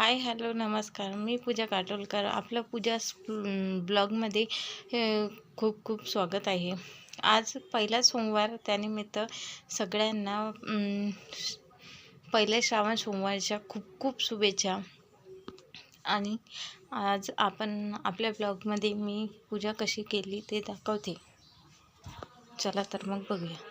Hi hello नमस्कार. मी पूजा काटोलकर. आपलं पूजा ब्लॉगमध्ये खूप खूप स्वागत आहे. आज पहिला सोमवार त्यानिमित्त सगळ्यांना पहिल्या श्रावण सोमवारच्या खूप खूप शुभेच्छा. आणि आज आपण आपल्या ब्लॉगमध्ये मी पूजा कशी केली ते दाखवते. चला तर मग बघूया.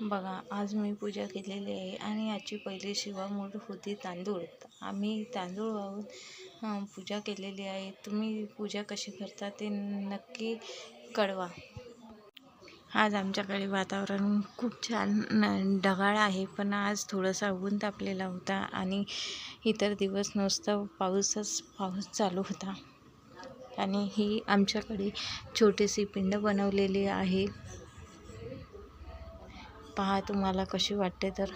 बघा आज मी पूजा केलेली आहे आणि याची पहिली शिवामूळ होती तांदूळ. आम्ही तांदूळ वाहून पूजा केलेली आहे. तुम्ही पूजा कशी करता ते नक्की कळवा. आज आमच्याकडे वातावरण खूप छान ढगाळ आहे पण आज थोडासा ऊन तापलेला होता आणि इतर दिवस नुसतं पाऊसच पाऊस चालू होता. आणि ही आमच्याकडे छोटीशी पिंड बनवलेली आहे. पहा तुम्हाला कशी वाटते तर.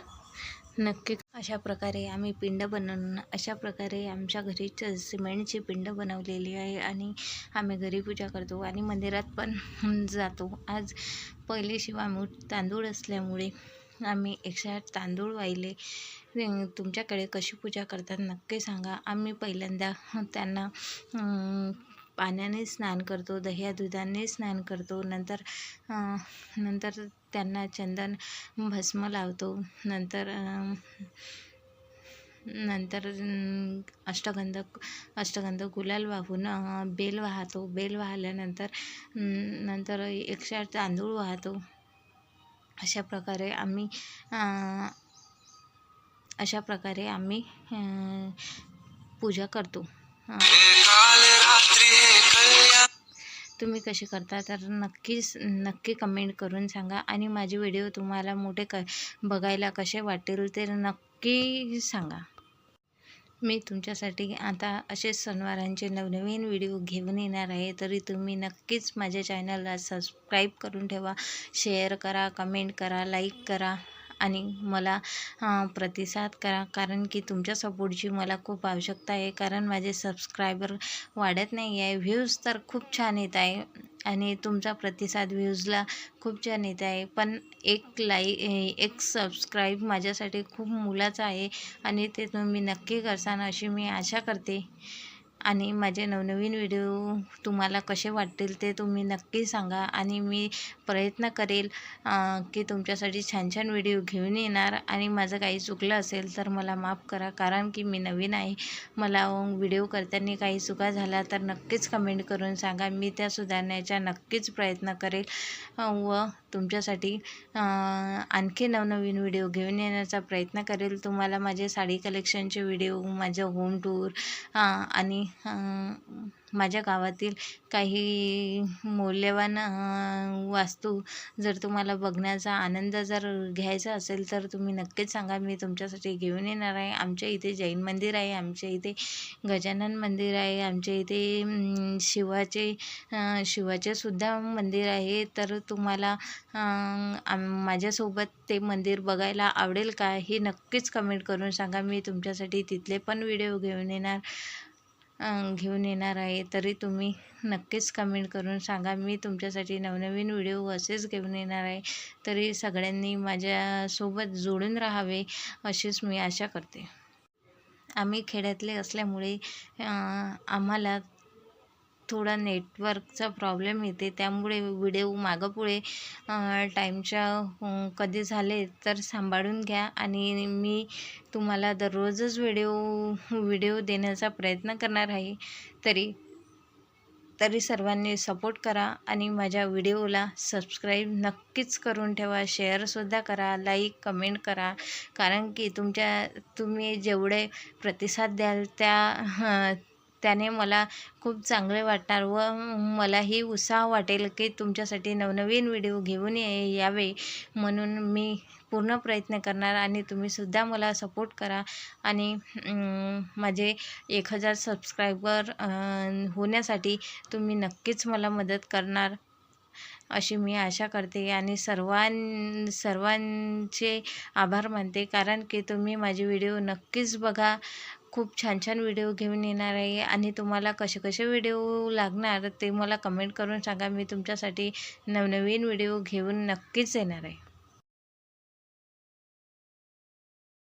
नक्की अशा प्रकारे आम्ही पिंड बनवून अशा प्रकारे आमच्या घरी सिमेंटची पिंड बनवलेली आहे आणि आम्ही घरी पूजा करतो आणि मंदिरात पण जातो. आज पहिले शिवामूठ तांदूळ असल्यामुळे आम्ही एकशे आठ तांदूळ वाहिले. तुमच्याकडे कशी पूजा करतात नक्की सांगा. आम्ही पहिल्यांदा त्यांना पाण्याने स्नान करतो दह्या दुधाने स्नान करतो नंतर नंतर त्यांना चंदन भस्म लावतो नंतर नंतर अष्टगंध अष्टगंध गुलाल वाहून बेल वाहतो. बेल वाहल्यानंतर नंतर एकशे आठ तांदूळ वाहतो. अशा प्रकारे आम्ही अशा प्रकारे आम्ही पूजा करतो. तुम्ही कसे करता तर नक्कीच नक्की कमेंट करून सांगा. आणि माझे व्हिडिओ तुम्हाला मोठे क बघायला कसे वाटेल ते नक्की सांगा. मी तुमच्यासाठी आता असेच सणवारांचे नवनवीन व्हिडिओ घेऊन येणार आहे. तरी तुम्ही नक्कीच माझ्या चॅनलला सबस्क्राईब करून ठेवा. शेअर करा कमेंट करा लाईक करा. आणि मला प्रतिसाद करा. कारण की तुमच्या सपोर्टची मला खूप आवश्यकता आहे. कारण माझे सबस्क्रायबर वाढत नाही आहे. व्ह्यूज तर खूप छान येत आहे. आणि तुमचा प्रतिसाद व्ह्यूजला खूप छान येत आहे. पण एक लाई एक सबस्क्राईब माझ्यासाठी खूप मुलाचं आहे. आणि ते तुम्ही नक्की करसान अशी मी आशा करते. आणि माझे नवनवीन व्हिडिओ तुम्हाला कसे वाटतील ते तुम्ही नक्की सांगा. आणि मी प्रयत्न करेल की तुमच्यासाठी छान छान व्हिडिओ घेऊन येणार. आणि माझं काही चुकलं असेल तर मला माफ करा कारण की मी नवीन आहे. मला व्हिडिओ करताना काही चुका झाल्या तर नक्कीच कमेंट करून सांगा. मी त्या सुधारण्याचा नक्कीच प्रयत्न करेल. व तुमच्यासाठी आणखी नवनवीन व्हिडिओ घेऊन येण्याचा प्रयत्न करेल. तुम्हाला माझे साडी कलेक्शनचे व्हिडिओ माझं होम टूर आणि माझ्या गावातील काही मौल्यवान वास्तू जर तुम्हाला बघण्याचा आनंद जर घ्यायचा असेल तर तुम्ही नक्कीच सांगा. मी तुमच्यासाठी घेऊन येणार आहे. आमच्या इथे जैन मंदिर आहे आमच्या इथे गजानन मंदिर आहे आमच्या इथे शिवाचे शिवाचेसुद्धा शिवाचे सुद्धा मंदिर आहे. तर तुम्हाला आम माझ्यासोबत ते मंदिर बघायला आवडेल का हे नक्कीच कमेंट करून सांगा. मी तुमच्यासाठी तिथले पण व्हिडिओ घेऊन येणार. घेऊन येणार आहे. तरी तुम्ही नक्कीच कमेंट करून सांगा. मी तुमच्यासाठी नवनवीन व्हिडिओ असेच घेऊन येणार आहे. तरी सगळ्यांनी माझ्यासोबत जोडून राहावे अशीच मी आशा करते. आम्ही खेड्यातले असल्यामुळे आम्हाला थोडा नेटवर्कचा प्रॉब्लेम येते. त्यामुळे व्हिडिओ मागंपुढे टाईमच्या कधी झाले तर सांभाळून घ्या. आणि मी तुम्हाला दररोजच व्हिडिओ व्हिडिओ देण्याचा प्रयत्न करणार आहे. तरी तरी सर्वांनी सपोर्ट करा आणि माझ्या व्हिडिओला सबस्क्राईब नक्कीच करून ठेवा. शेअरसुद्धा करा लाईक कमेंट करा. कारण की तुमच्या तुम्ही जेवढे प्रतिसाद द्याल त्या त्याने मला खूप चांगले वाटणार व मलाही उत्साह वाटेल की तुमच्यासाठी नवनवीन व्हिडिओ घेऊन ये यावे म्हणून मी पूर्ण प्रयत्न करणार आणि तुम्हीसुद्धा मला सपोर्ट करा. आणि माझे एक हजार सबस्क्रायबर होण्यासाठी तुम्ही नक्कीच मला मदत करणार अशी मी आशा करते आणि सर्वां सर्वांचे आभार मानते. कारण की तुम्ही माझे व्हिडिओ नक्कीच बघा. खूप छान छान व्हिडिओ घेऊन येणार आहे आणि तुम्हाला कसे कसे व्हिडिओ लागणार ते मला कमेंट करून सांगा. मी तुमच्यासाठी नवनवीन व्हिडिओ घेऊन नक्कीच येणार आहे.